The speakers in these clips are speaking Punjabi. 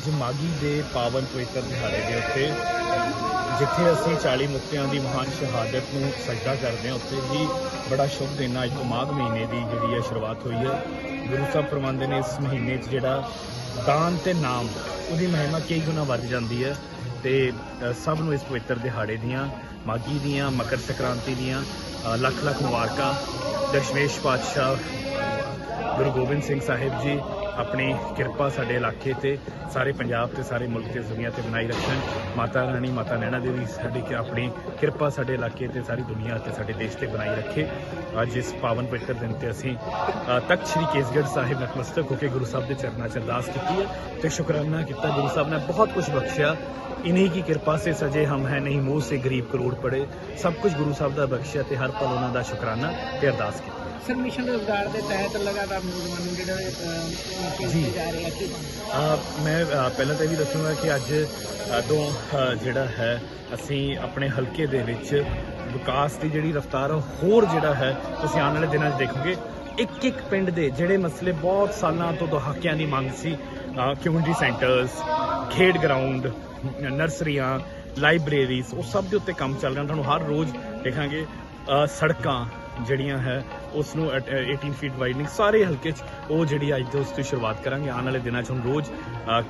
ਅੱਜ ਮਾਗੀ ਦੇ ਪਾਵਨ ਪਵਿੱਤਰ ਦਿਹਾੜੇ ਦੇ ਉੱਤੇ ਜਿੱਥੇ ਅਸੀਂ 40 ਮੁਕਤਿਆਂ ਦੀ ਮਹਾਨ ਸ਼ਹਾਦਤ ਨੂੰ ਸਜਦਾ ਕਰਦੇ ਹਾਂ, ਉੱਥੇ ਹੀ ਬੜਾ ਸ਼ੁਭ ਦਿਨ ਅੱਜ ਤੋਂ ਮਾਘ ਮਹੀਨੇ ਦੀ ਜਿਹੜੀ ਹੈ ਸ਼ੁਰੂਆਤ ਹੋਈ ਹੈ। ਗੁਰੂ ਸਾਹਿਬ ਫਰਮਾਉਂਦੇ ਨੇ ਇਸ ਮਹੀਨੇ 'ਚ ਜਿਹੜਾ ਦਾਨ ਤੇ ਨਾਮ, ਉਹਦੀ ਮਹਿਮਾ ਕਈ ਗੁਣਾ ਵੱਧ ਜਾਂਦੀ ਹੈ ਤੇ ਸਭ ਨੂੰ ਇਸ ਪਵਿੱਤਰ ਦਿਹਾੜੇ ਦੀਆਂ ਮਾਗੀ ਦੀਆਂ, ਮਕਰ ਸੰਕ੍ਰਾਂਤੀ ਦੀਆਂ ਲੱਖ ਲੱਖ ਮੁਬਾਰਕਾਂ। ਦਸ਼ਮੇਸ਼ ਪਾਤਸ਼ਾਹ ਗੁਰੂ ਗੋਬਿੰਦ ਸਿੰਘ ਸਾਹਿਬ ਜੀ ਆਪਣੀ ਕਿਰਪਾ ਸਾਡੇ ਇਲਾਕੇ ਤੇ, ਸਾਰੇ ਪੰਜਾਬ ਤੇ, ਸਾਰੇ ਮੁਲਕ ਤੇ, ਦੁਨੀਆ ਤੇ ਬਣਾਈ ਰੱਖਣ। ਮਾਤਾ ਰਾਣੀ, ਮਾਤਾ ਨੈਣਾ ਦੇਵੀ ਸਾਡੀ ਕਿ ਆਪਣੀ ਕਿਰਪਾ ਸਾਡੇ ਇਲਾਕੇ ਤੇ, ਸਾਰੀ ਦੁਨੀਆ ਤੇ, ਸਾਡੇ ਦੇਸ਼ ਤੇ ਬਣਾਈ ਰੱਖੇ। ਅੱਜ ਇਸ ਪਾਵਨ ਪਵਿੱਤਰ ਦਿਨ ਤੇ ਅਸੀਂ ਤਖਤ ਸ੍ਰੀ ਕੇਸਗੜ੍ਹ ਸਾਹਿਬ ਨਤਮਸਤਕ ਹੋ ਕੇ ਗੁਰੂ ਸਾਹਿਬ ਦੇ ਚਰਨਾਂ 'ਚ ਅਰਦਾਸ ਕੀਤੀ ਹੈ ਤੇ ਸ਼ੁਕਰਾਨਾ ਕੀਤਾ। ਗੁਰੂ ਸਾਹਿਬ ਨੇ ਬਹੁਤ ਕੁਝ ਬਖਸ਼ਿਆ। ਇਨਹੀ ਕੀ ਕਿਰਪਾ ਸੇ ਸਜੇ ਹਮ ਹੈ ਨਹੀਂ, ਮੂੰਹ ਸੇ ਗਰੀਬ ਕਰੋੜ ਪੜੇ। ਸਭ ਕੁਝ ਗੁਰੂ ਸਾਹਿਬ ਦਾ ਬਖਸ਼ਿਆ ਤੇ ਹਰ ਪਲ ਉਹਨਾਂ ਦਾ ਸ਼ੁਕਰਾਨਾ ਤੇ ਅਰਦਾਸ ਕੀਤੀ। ਸਰ ਮਿਸ਼ਨ ਰੋਜ਼ਗਾਰ ਦੇ ਤਹਿਤ ਲਗਾਤਾਰ ਨੌਜਵਾਨਾਂ ਨੂੰ ਜਿਹੜੇ ਜੀ। ਰਹੇ ਆ ਕਿ ਮੈਂ ਪਹਿਲਾਂ ਤਾਂ ਇਹ ਵੀ ਦੱਸੂੰਗਾ ਕਿ ਅੱਜ ਤੋਂ ਜਿਹੜਾ ਹੈ ਅਸੀਂ ਆਪਣੇ ਹਲਕੇ ਦੇ ਵਿੱਚ ਵਿਕਾਸ ਦੀ ਜਿਹੜੀ ਰਫ਼ਤਾਰ ਹੋਰ ਜਿਹੜਾ ਹੈ ਤੁਸੀਂ ਆਉਣ ਵਾਲੇ ਦਿਨਾਂ 'ਚ ਦੇਖੋਗੇ। ਇੱਕ ਇੱਕ ਪਿੰਡ ਦੇ ਜਿਹੜੇ ਮਸਲੇ ਬਹੁਤ ਸਾਲਾਂ ਤੋਂ ਦਹਾਕਿਆਂ ਦੀ ਮੰਗ ਸੀ ਕਮਿਊਨਿਟੀ ਸੈਂਟਰਸ ਖੇਡ ਗਰਾਊਂਡ ਨਰਸਰੀਆਂ ਲਾਇਬ੍ਰੇਰੀਜ਼ ਉਹ ਸਭ ਦੇ ਉੱਤੇ ਕੰਮ ਚੱਲ ਰਿਹਾ। ਤੁਹਾਨੂੰ ਹਰ ਰੋਜ਼ ਦੇਖਾਂਗੇ ਸੜਕਾਂ ਜਿਹੜੀਆਂ ਹੈ ਉਸ ਨੂੰ ਅਟ- ਅ, 18 ਫੀਟ ਵਾਈਡਨਿੰਗ ਸਾਰੇ ਹਲਕੇ 'ਚ ਉਹ ਜਿਹੜੀ ਅੱਜ ਤੋਂ ਉਸ ਦੀ ਸ਼ੁਰੂਆਤ ਕਰਾਂਗੇ। ਆਉਣ ਵਾਲੇ ਦਿਨਾਂ 'ਚ ਹੁਣ ਰੋਜ਼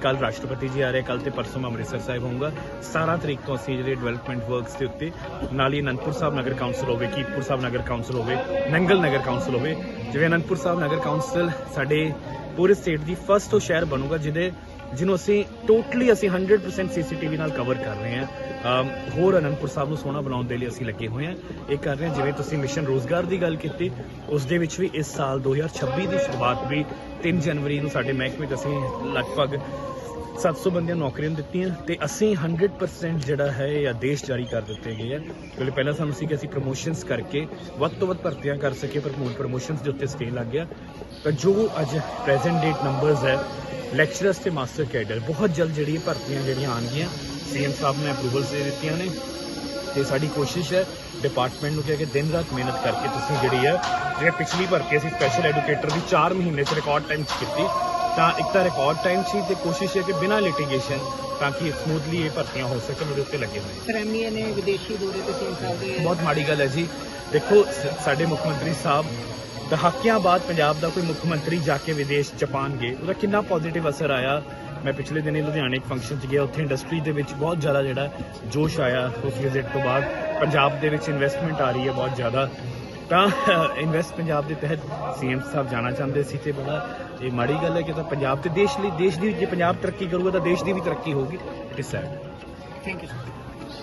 ਕੱਲ ਰਾਸ਼ਟਰਪਤੀ ਜੀ ਆ ਰਹੇ ਕੱਲ ਤੇ ਪਰਸੋਂ ਮੈਂ ਅੰਮ੍ਰਿਤਸਰ ਸਾਹਿਬ ਹੋਊਗਾ। 17 ਤਰੀਕ ਤੋਂ ਅਸੀਂ ਜਿਹੜੇ ਡਿਵੈਲਪਮੈਂਟ ਵਰਕਸ ਦੇ ਉੱਤੇ ਨਾਲ ਹੀ ਅਨੰਦਪੁਰ ਸਾਹਿਬ ਨਗਰ ਕੌਂਸਲ ਹੋਵੇ ਕੀਰਤਪੁਰ ਸਾਹਿਬ ਨਗਰ ਕੌਂਸਲ ਹੋਵੇ ਨੰਗਲ ਨਗਰ ਕੌਂਸਲ ਹੋਵੇ ਜਿਵੇਂ ਅਨੰਦਪੁਰ ਸਾਹਿਬ ਨਗਰ ਕੌਂਸਲ ਸਾਡੇ ਪੂਰੇ ਸਟੇਟ ਦੀ ਫਸਟ ਉਹ ਸ਼ਹਿਰ ਬਣੂਗਾ ਜਿਹਦੇ ਜਿਹਨੂੰ ਅਸੀਂ ਟੋਟਲੀ ਅਸੀਂ 100% ਸੀਸੀਟੀਵੀ ਨਾਲ ਕਵਰ ਕਰ ਰਹੇ ਹਾਂ। ਹੋਰ ਅਨੰਦਪੁਰ ਸਾਹਿਬ ਨੂੰ ਸੋਹਣਾ ਬਣਾਉਣ ਦੇ ਲਈ ਅਸੀਂ ਲੱਗੇ ਹੋਏ ਹਾਂ। ਇਹ ਕਰ ਰਹੇ ਹਾਂ, ਜਿਵੇਂ ਤੁਸੀਂ ਮਿਸ਼ਨ ਰੋਜ਼ਗਾਰ ਦੀ ਗੱਲ ਕੀਤੀ, ਉਸ ਦੇ ਵਿੱਚ ਵੀ ਇਸ ਸਾਲ 2026 ਦੀ ਸ਼ੁਰੂਆਤ ਵੀ 3 ਜਨਵਰੀ ਨੂੰ ਸਾਡੇ ਮਹਿਕਮੇ 'ਚ ਅਸੀਂ ਲਗਭਗ 700 ਬੰਦਿਆਂ ਨੌਕਰੀਆਂ ਦਿੱਤੀਆਂ ਤੇ ਅਸੀਂ 100% ਜਿਹੜਾ ਹੈ ਇਹ ਆਦੇਸ਼ ਜਾਰੀ ਕਰ ਦਿੱਤੇ ਗਏ ਆ। ਕਿਉਂਕਿ ਪਹਿਲਾਂ ਸਾਨੂੰ ਸੀ ਕਿ ਅਸੀਂ ਪ੍ਰੋਮੋਸ਼ਨਸ ਕਰਕੇ ਵੱਧ ਤੋਂ ਵੱਧ ਭਰਤੀਆਂ ਕਰ ਸਕੀਏ, ਪਰ ਹੁਣ ਪ੍ਰੋਮੋਸ਼ਨਸ ਦੇ ਉੱਤੇ ਸਟੇ ਲੱਗ ਗਿਆ। ਤਾਂ ਜੋ ਅੱਜ ਪ੍ਰੈਜ਼ੈਂਟ ਡੇਟ ਨੰਬਰਸ ਹੈ ਲੈਕਚਰਸ ਤੇ ਮਾਸਟਰ ਕੈਡਰ ਬਹੁਤ ਜਲਦ ਜਿਹੜੀ ਇਹ ਭਰਤੀਆਂ ਜਿਹੜੀਆਂ ਆਣਗੀਆਂ ਸੀਐਮ ਸਾਹਿਬ ਨੇ ਅਪਰੂਵਲਸ ਦੇ ਦਿੱਤੀਆਂ ਨੇ। ਤੇ ਸਾਡੀ ਕੋਸ਼ਿਸ਼ ਹੈ ਡਿਪਾਰਟਮੈਂਟ ਨੂੰ ਕਿਹਾ ਕਿ ਦਿਨ ਰਾਤ ਮਿਹਨਤ ਕਰਕੇ ਤੁਸੀਂ ਜਿਹੜੀ ਹੈ, ਜਿਹੜੇ ਪਿਛਲੀ ਭਰਤੀ ਅਸੀਂ ਸਪੈਸ਼ਲ ਐਜੂਕੇਟਰ ਦੀ 4 ਮਹੀਨੇ ਚ ਰਿਕਾਰਡ ਟਾਈਮ ਚ ਕੀਤੀ ਤਾਂ ਇੱਕ ਤਾਂ ਰਿਕਾਰਡ ਟਾਈਮ ਸੀ ਤੇ ਕੋਸ਼ਿਸ਼ ਹੈ ਕਿ ਬਿਨਾਂ ਲਿਟੀਗੇਸ਼ਨ ਤਾਂ ਕਿ ਸਮੂਥਲੀ ਇਹ ਭਰਤੀਆਂ ਹੋ ਸਕਣ ਉਹਦੇ ਉੱਤੇ ਲੱਗੇ ਹੋਏ। ਸਰ ਐਮਏ ਨੇ ਵਿਦੇਸ਼ੀ ਦੌਰੇ ਤੇ ਸੀਐਮ ਸਾਹਿਬ ਦੇ ਬਹੁਤ ਮਾੜੀ ਗੱਲ ਹੈ ਜੀ। ਦੇਖੋ ਸਾਡੇ ਮੁੱਖ ਮੰਤਰੀ ਸਾਹਿਬ ਦਹਾਕਿਆਂ ਬਾਅਦ ਪੰਜਾਬ ਦਾ ਕੋਈ ਮੁੱਖ ਮੰਤਰੀ ਜਾ ਕੇ ਵਿਦੇਸ਼ ਜਾਪਾਨ ਗਏ ਉਹਦਾ ਕਿੰਨਾ ਪੋਜ਼ਿਟਿਵ ਅਸਰ ਆਇਆ। ਮੈਂ ਪਿਛਲੇ ਦਿਨੀ ਲੁਧਿਆਣੇ ਇੱਕ ਫੰਕਸ਼ਨ 'ਚ ਗਿਆ ਉੱਥੇ ਇੰਡਸਟਰੀ ਦੇ ਵਿੱਚ ਬਹੁਤ ਜ਼ਿਆਦਾ ਜਿਹੜਾ ਜੋਸ਼ ਆਇਆ ਉਸ ਵਿਜ਼ਿਟ ਤੋਂ ਬਾਅਦ ਪੰਜਾਬ ਦੇ ਵਿੱਚ ਇਨਵੈਸਟਮੈਂਟ ਆ ਰਹੀ ਹੈ ਬਹੁਤ ਜ਼ਿਆਦਾ। ਤਾਂ ਇਨਵੈਸਟ ਪੰਜਾਬ ਦੇ ਤਹਿਤ ਸੀਐਮ ਸਾਹਿਬ ਜਾਣਾ ਚਾਹੁੰਦੇ ਸੀ ਤੇ ਬੜਾ ਇਹ ਮਾੜੀ ਗੱਲ ਹੈ ਕਿ ਤਾਂ ਪੰਜਾਬ ਤੇ ਦੇਸ਼ ਲਈ, ਦੇਸ਼ ਦੀ ਜੇ ਪੰਜਾਬ ਤਰੱਕੀ ਕਰੂਗਾ ਤਾਂ ਦੇਸ਼ ਦੀ ਵੀ ਤਰੱਕੀ ਹੋਊਗੀ it is sad thank you